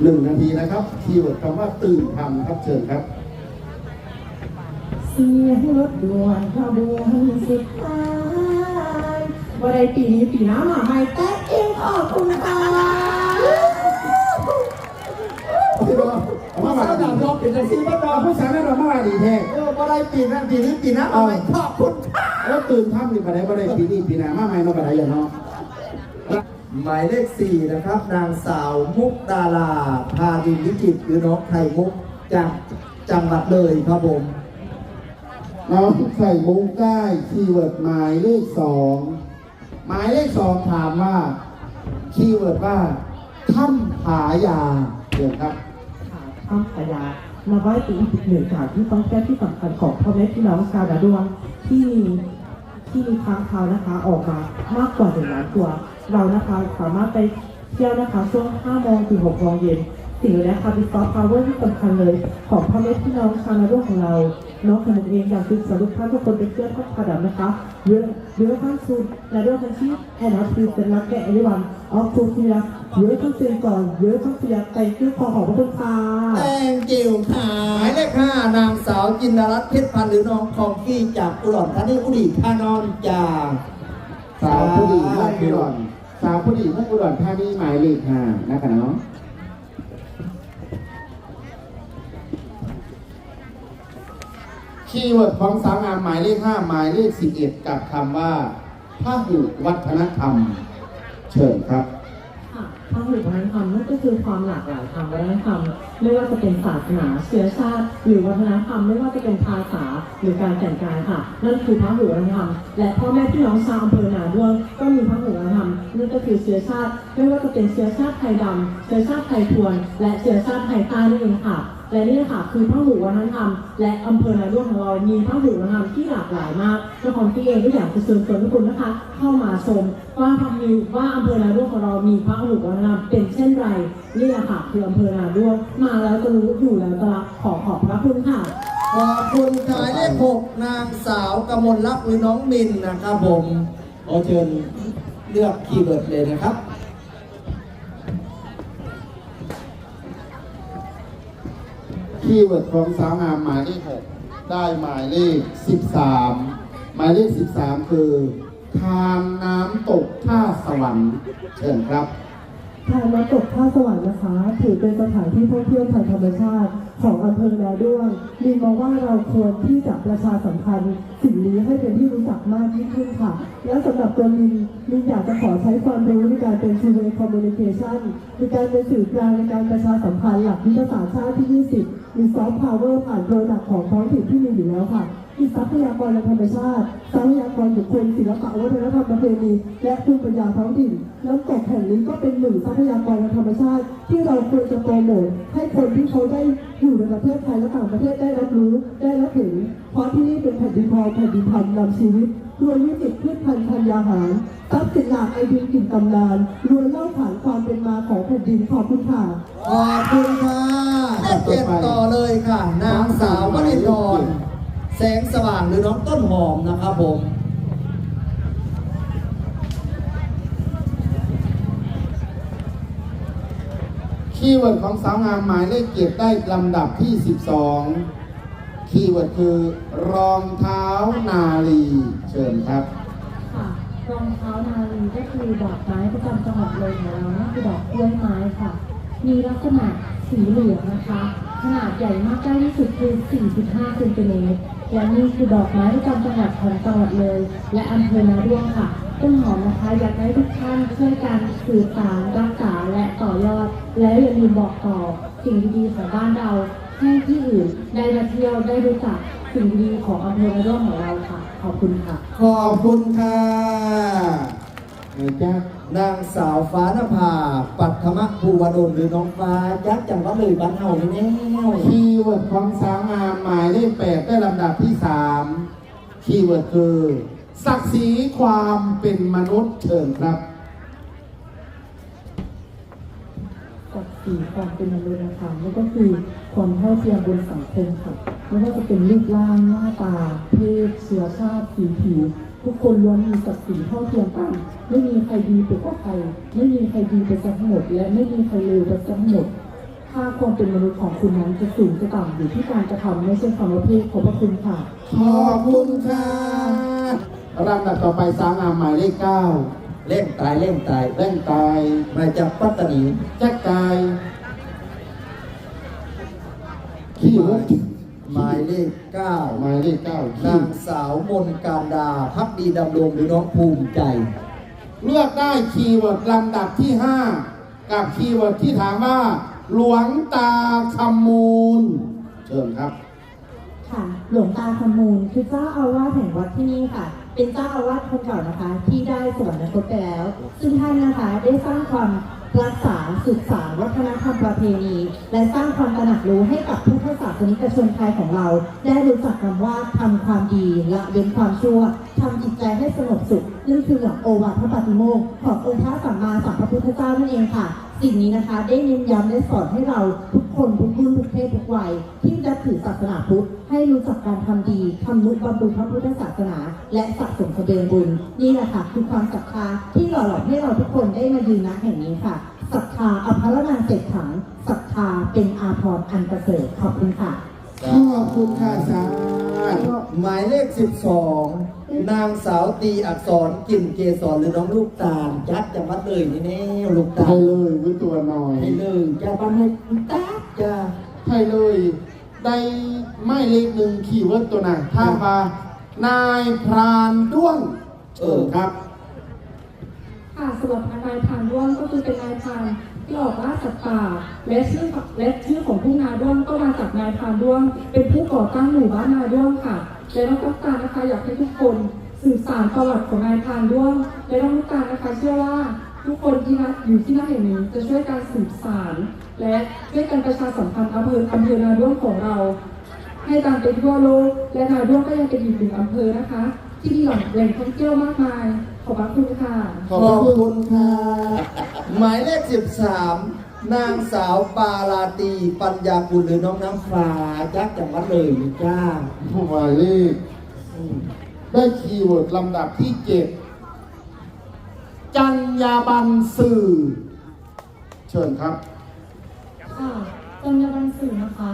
หนึ่งนาทีนะครับคีย์เวิร์ดคำว่าตื่นทำครับเชิญครับเสียงรถด่วนขบวนสุดท้ายวันใดปีนี้ปีหน้ามาใหม่แต่เองขอบคุณค่ะพี่น้องเอามามาบาสาวดีดำรอบเป็นจังซี่บ่ดเอาอกผู้สาวนั่นเรามาบาดีแท้เออบ่ได้ปีนั้นปีนี้ปีหนั้นเอาไว้ขอบคุณค่ะแล้วตื่นทำนี่ปะไหนปะไหนปีนี้ปีหน้ามาใหม่มาปะไหนอย่างเนาะ หมายเลขสี่นะครับ นางสาวมุกดาราพาดินวิจิตรหรือน้องไข่มุกจากจังหวัดเลยครับผม น้องไข่มุกได้คีย์เวิร์ดหมายเลขสองหมายเลขสองถามว่าคีย์เวิร์ดว่าถ้ำผายาเดี๋ยวครับค่ะข้ามขยามาไว้ปีอีกหนึ่งค่ะที่ต้องแก้ที่สำคัญของพ่อแม่พี่น้องชาวดาดวงที่มีที่มีค้างคาวนะคะออกมามากกว่าหนึ่งล้านตัว เรานะคะสามารถไปเที่ยวนะคะช่วง 5 โมงถึง 6 โมงเย็นสิ่งเหล่านี้ค่ะเป็นซอฟต์พาวเวอร์ที่สำคัญเลย ของพ่อแม่พี่น้องชาวนาดวงของเราน้องขนมเองอยากซื้อสำหรับท่านทุกคนเป็นเพื่อนทักขดับนะคะเยอะเยอะข้างสุดนาดวงคันชีแอนออฟฟิศเป็นรักแก่อริวันออฟฟูเฟียเยอะข้างเซียนก่อนเยอะข้างเฟียไก่ชื่อขอขอบพระคุณค่ะแตงจิ๋วค่ะหมายเลขห้านางสาวจินดารัตน์เพชรพันธ์หรือน้องคองกี้จากอุดรธานีอุดีพานอนจากสาวผู้ดีเมืองอุดร สาวผู้ดีเมืองอุดรธานีหมายเลขห้านะคะเนาะคีย์เวิร์ดของสาวงามหมายเลขห้าหมายเลขสิบเอ็ดกับคำว่าพหุวัฒนธรรม เชิญครับ ค่ะทางหรือวัฒนธรรมนั่นก็คือความหลากหลายทางวัฒนธรรมไม่ว่าจะเป็นศาสนาเชื้อชาติ หรือวัฒนธรรมไม่ว่าจะเป็นภาษาหรือการแต่งกายค่ะ นั่นคือพระหุวัฒนธรรม และพ่อแม่พี่น้องชาวอำเภอหนาด้วงก็มีพระหุวัฒนธรรมนั่นก็คือเชื้อชาติ ไม่ว่าจะเป็นเชื้อชาติไทยดำเชื้อชาติไทยพวน และเชื้อชาติไทยใต้นั่นเองค่ะ และนี่ค่ะคือพระหูวัฒนธรรมและอำเภอนาด้วงของเรามีพระหูวัฒนธรรมที่หลากหลายมากและของที่เองก็อยากจะเชิญชวนทุกคนนะคะ เข้ามาชมว่าพระมีว่าอำเภอนาด้วงของเรามีพระหูวัฒนธรรมเป็นเช่นไรนี่แหละค่ะคืออำเภอนาด้วงมาแล้วจะรู้อยู่แล้วจะรับขอขอบพระคุณค่ะขอบคุณหมายเลขหกนางสาวกมลรักษ์หรือน้องมินนะครับผมขอเชิญเลือกคีย์เวิร์ดเลยนะครับ คีย์เวิร์ดของสาวงามหมายเลขหกได้หมายเลขสิบสามหมายเลขสิบสามคือ ทางน้ำตกท่าสวรรค์เชิญครับ ทางน้ำตกท่าสวรรค์นะคะ ถือเป็นสถานที่ท่องเที่ยวทางธรรมชาติ ของอำเภอนาด้วงมีมองว่าเราควรที่จะประชาสัมพันธ์สิ่งนี้ให้เป็นที่รู้จักมากยิ่งขึ้นค่ะ และสำหรับตัวมินมินอยากจะขอใช้ความรู้ในการเป็น two way communication ในการเป็นสื่อกลางในการประชาสัมพันธ์หลักยุทธศาสตร์ชาติที่ 20 มีซอฟต์พาวเวอร์ผ่านโปรดักต์ของท้องถิ่นที่มีอยู่แล้วค่ะ ทรัพยากรธรรมชาติทรัพยากรบุคคลศิลปะวัฒนธรรมประเพณีและภูมิปัญญาท้องถิ่นน้ำตกแห่งนี้ก็เป็นหนึ่งทรัพยากรธรรมชาติ ที่เราควรจะโปรโมทให้คนที่เขาได้อยู่ในประเทศไทยและต่างประเทศได้รับรู้ได้รับเห็นเพราะที่นี่เป็นแผ่นดินทอแผ่นดินธรรมนำชีวิตรวมวิจิตพืชพันธุ์ธัญญาหารทรัพย์สินหลักไอดินกลิ่นตำนานรวมเล่าขานความเป็นมาของแผ่นดินขอบคุณค่ะขอบคุณค่ะเลขเจ็ดต่อเลยค่ะ นางสาววณิธร แสงสว่างหรือน้องต้นหอมนะครับผมคีย์เวิร์ดของสาวงามหมายเลขเจ็ดได้ลำดับที่ 12 คีย์เวิร์ดคือรองเท้านาลีเชิญครับค่ะรองเท้านาลีก็คือดอกไม้ประจำจังหวัดเลยของเรานั่นคือดอกกล้วยไม้ค่ะ มีลักษณะสีเหลืองนะคะ ขนาดใหญ่มากได้ที่สุดคือ 4.5เซนติเมตร และนี่คือดอกไม้ประจำจังหวัดของจังหวัดเลย และอำเภอนาด้วงค่ะต้นหอมนะคะอยากให้ทุกท่านช่วยกันสื่อสารรักษาและต่อยอด แล้วอย่าลืมบอกต่อสิ่งดีๆของบ้านเรา ให้ที่อื่นได้มาเที่ยวได้รู้จักสิ่งดีๆของอำเภอนาด้วงของเราค่ะ ขอบคุณค่ะ ขอบคุณค่ะไงจ๊ะ นางสาวฟ้านภา ปัทมภูวดลหรือน้องฟ้ายักษ์จังหวัดเลยบ้านเฮานี่แน่คีย์เวิร์ดของสาวงามหมายเลขแปดได้ลำดับที่3คีย์เวิร์ดคือ ศักดิ์ศรีความเป็นมนุษย์เชิญครับกับสีความเป็นมนุษย์นะคะนั่นก็คือความเท่าเทียมบนสังคมค่ะไม่ว่าจะเป็นรูปร่างหน้าตา เพศเชื้อชาติสีผิว ทุกคนล้วนมีศักดิ์ศรีเท่าเทียมกัน ไม่มีใครดีไปกว่าใคร ไม่มีใครดีไปทั้งหมด และไม่มีใครเลวไปทั้งหมด ค่าความเป็นมนุษย์ของคุณนั้นจะสูงจะต่ำอยู่ที่การกระทำไม่ใช่ความว่าเพศขอบพระคุณค่ะ ขอบคุณค่ะลำดับต่อไปสาวงามหมายเลขเก้าเล่นตายเล่นตายแว่นตายมาจากปัตตานีแจ็คกายขี้มุกหมาย เลขเก้าหมายเลขเก้าขี้นางสาวมนการดาพักดีดำรงหรือน้องภูมิใจ เลือกได้คีย์เวิร์ดลำดับที่ 5 กับคีย์เวิร์ดที่ถามว่า หลวงตาคำมูล เชิญครับ ค่ะหลวงตาคำมูลคือเจ้าอาวาสแห่งวัดที่นี่ค่ะ เป็นเจ้าอาวาสคนเก่านะคะ ที่ได้สวรรคตไปแล้ว ซึ่งท่านนะคะได้สร้างความ รักษาสืบสานวัฒนธรรมประเพณี และสร้างความตระหนักรู้ให้กับพุทธศาสนิกชนไทยของเรา ได้รู้จักคำว่าทำความดีละเว้นความชั่วทำจิตใจให้สงบสุขนั่นคือหลักโอวาทพระปฏิโมกข์ขององค์พระสัมมาสัมพุทธเจ้านั่นเองค่ะ สิ่งนี้นะคะได้เน้นย้ำและสอนให้เราทุกคนทุกรุ่นทุกเพศทุกวัยที่จะถือศาสนาพุทธให้รู้จักการทำดีทำนุบำรุงพระพุทธศาสนา และสะสมเสบียงบุญ นี่แหละค่ะคือความศรัทธาที่หล่อหลอมให้เราทุกคนได้มายืนณแห่งนี้ค่ะศรัทธาอภรนาเจ็ดถังศรัทธาเป็นอาภรณ์อันประเสริฐขอบคุณค่ะ ขอบคุณค่ะสาธุหมายเลข 12 นางสาวตีอักษรกลิ่นเกสรหรือน้องลูกตาลยัดจะมัดเลยนี่แน่ลูกตาให้ลเลยวิตัวหน่อยให้เลยจะบ้านให้ตาจะให้เลย ได้ไม่เลขหนึ่งคีย์เวิร์ดตัวไหนถ้ามว่านายพรานด้วงเชิญครับ ค่ะสำหรับนายพรานด้วงก็คือเป็นนายพราน ที่อกล่าสัตว์ป่าและชื่อและชื่อของผู้นาด้วงก็มาจากนายพานด้วง เป็นผู้ก่อตั้งหมู่บ้านนาด้วงค่ะและน้องต้องการนะคะอยากให้ทุกคนสืบสานประวัติของนายพานด้วงและน้องต้องการนะคะเชื่อว่าทุกคนที่นัอยู่ที่นั่นแห่งนี้จะช่วยการสืบสานและช่วยกันประชาสัมพันธ์อำเภออำเภอนาด้วงของเรา ให้ดังไปทั่วโลกและนาด้วงก็ยังเป็นอีกหนึ่งอำเภอนะคะ ที่มีแหล่งท่องเที่ยวมากมาย ขอบพระคุณค่ะ ขอบคุณค่ะ หมายเลข 13 นางสาวปาลาตีปัญญากุลหรือน้องน้ำฟ้ายักษ์จะมัดเลยนี่จ้าผู้หมายเลขได้คีย์เวิร์ดลำดับที่เจ็ดจัญญาบันสื่อ เชิญครับ ค่ะจำยาบันสื่อนะคะ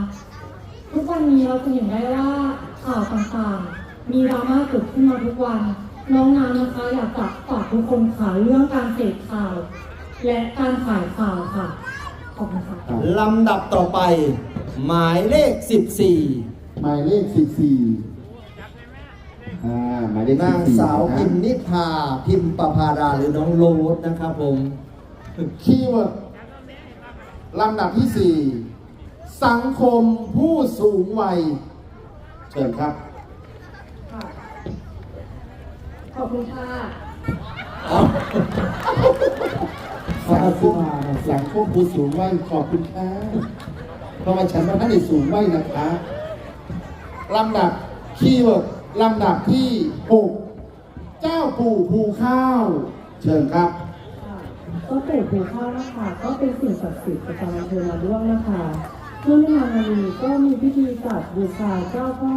ทุกวันนี้เราจะเห็นได้ว่าข่าวต่างๆ มีดราม่าเกิดขึ้นมาทุกวัน น้องน้ำนะคะอยากจะฝาก ทุกคนค่ะเรื่องการเสพข่าว และการขายข่าวค่ะ ขอบคุณค่ะ ลำดับต่อไป หมายเลขหมายเลขสิบสี่อ่าหมายเลข14นาง14สาวนะพิมนิพาพิมประภาราหรือน้องโรสนะครับผม คีย์เวิร์ดลำดับที่สี่สังคมผู้สูงวัย เชิญครับ ค่ะ ขอบคุณค่ะ สังคมสังคมผู้สูงวัยขอบคุณค่ะเพราะว่าฉันว่าท่านสูงวัยนะคะลำดับคีย์เวิร์ดลำดับที่หกเจ้าปู่ภูข้าว เชิญครับ ก็ปู่ปู่ข้าวนะคะก็เป็นสิ่งศักดิ์สิทธิ์ประจำอำเภอนาด้วงนะคะเมื่อไม่นานมานี้ก็มีพิธีจัดบูชาเจ้าพ่อ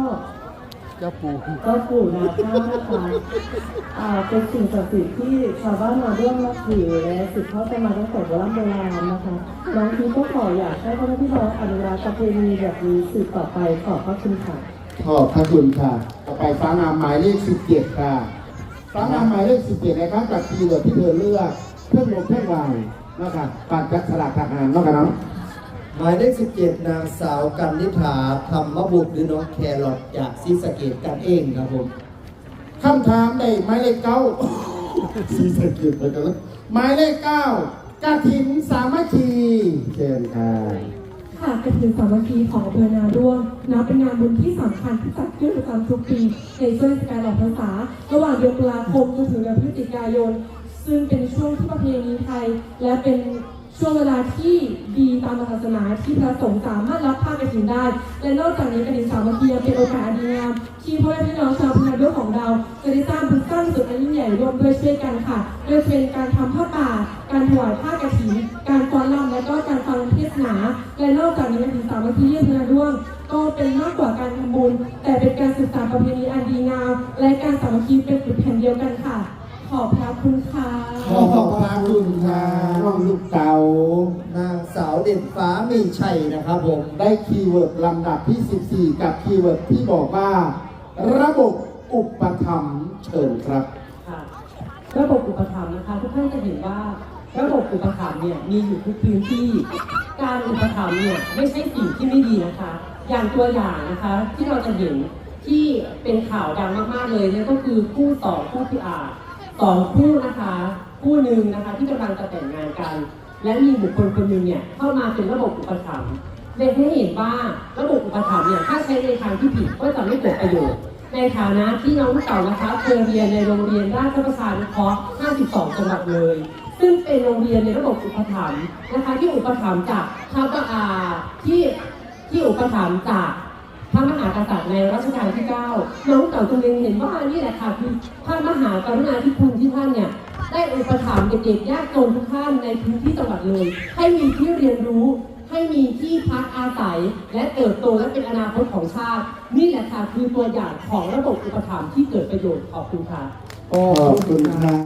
เจ้าปู่เจ้าปู่นาข้าวนะคะอ่าเป็นสิ่งศักดิ์สิทธิ์ที่ชาวบ้านนาด้วงนับถือและสืบทอดกันมาตั้งแต่โบราณโบราณนะคะน้องพีก็ขออยากให้พ่อแม่พี่น้องอนุรักษ์ประเพณีแบบนี้สืบต่อไปขอบพระคุณค่ะขอบพระคุณค่ะ ต่อไปฟ้างามหมายเลขสิบเจ็ดค่ะฟ้างามหมายเลขสิบเจ็ดนะครับจากคีย์เวิร์ดที่เธอเลือก เครื่องลมเครื่องวางนะคะปัดจักสลักทหารเนาะกันเนาะ หมายเลข17 นางสาวกันนิษฐาธรรมบุตรหรือน้องแครอทจากซีสะเกตกันเองครับผมคำถามได้หมายเลขเก้าสีสะเกียไปกันแล้วหมายเลขเก้ากระถินสามัคคีเชิญค่ะค่ะกระถิ่นสามัคคีของอำเภอนาด้วงนับเป็นงานบุญที่สำคัญที่จัดขึ้นประจำทุกปีในช่วงเทศกาลออกพรรษา ระหว่างเดือนตุลาคมจนถึงเดือนพฤศจิกายน ซึ่งเป็นช่วงที่ประเพณีไทย และเป็น ช่วงเวลาที่ดีตามศาสนาที่พระสงฆ์สามารถรับผ้ากฐินได้ และนอกจากนี้กฐินสามัคคียังเป็นโอกาสอันดีงามที่พ่อแม่พี่น้องชาวพนาด้วยของเราจะได้สร้างบุญสร้างสุดอันยิ่งใหญ่ร่วมด้วยช่วยกันค่ะโดยเป็นการทำผ้าป่า การถวายผ้ากฐิน การฟ้อนรำและก็การฟังเทศนาและนอกจากนี้กฐินสามัคคีที่อำเภอนาด้วงก็เป็นมากกว่าการทำบุญ แต่เป็นการศึกษาประเพณีอันดีงามและการสามัคคีเป็นจุดแผ่นเดียวกันค่ะ ขอบพระคุณค่ะขอบพระคุณค่ะน้องลูกเต๋านางสาวเด่นฟ้ามีชัยนะครับผมได้คีย์เวิร์ดลำดับที่ 14 กับคีย์เวิร์ดที่บอกว่า ระบบอุปถัมภ์เชิญครับ ค่ะระบบอุปถัมภ์นะคะทุกท่านจะเห็นว่าระบบอุปถัมภ์เนี่ยมีอยู่ทุกพื้นที่ การอุปถัมภ์เนี่ยไม่ใช่สิ่งที่ไม่ดีนะคะ อย่างตัวอย่างนะคะที่เราจะเห็นที่เป็นข่าวดังมากๆเลยเนี่ยก็คือคู่ต่อคู่พิอา สองคู่นะคะคู่หนึ่งนะคะที่กำลังจะแต่งงานกัน และมีบุคคลคนหนึ่งเนี่ยเข้ามาเป็นระบบอุปถัมภ์เลยให้เห็นว่าระบบอุปถัมภ์เนี่ยถ้าใช้ในทางที่ผิดก็จะไม่เกิดประโยชน์ ในฐานะที่น้องเก่านะคะเคยเรียนในโรงเรียนราชประชานุเคราะห์52 จังหวัดเลย ซึ่งเป็นโรงเรียนในระบบอุปถัมภ์นะคะที่อุปถัมภ์จากพระบาที่ที่อุปถัมภ์จาก พระมหากษัตริย์ในรัชกาลที่ 9 น้องเก่าจึงเล็งเห็นว่านี่แหละค่ะคือพระมหากรุณาธิคุณที่ท่านเนี่ยได้อุปถัมภ์เด็กๆยากจนทุกท่านในพื้นที่จังหวัดเลย ให้มีที่เรียนรู้ให้มีที่พักอาศัย และเติบโตและเป็นอนาคตของชาติ นี่แหละค่ะคือตัวอย่างของระบบอุปถัมภ์ที่เกิดประโยชน์ขอบคุณค่ะ ขอบคุณครับ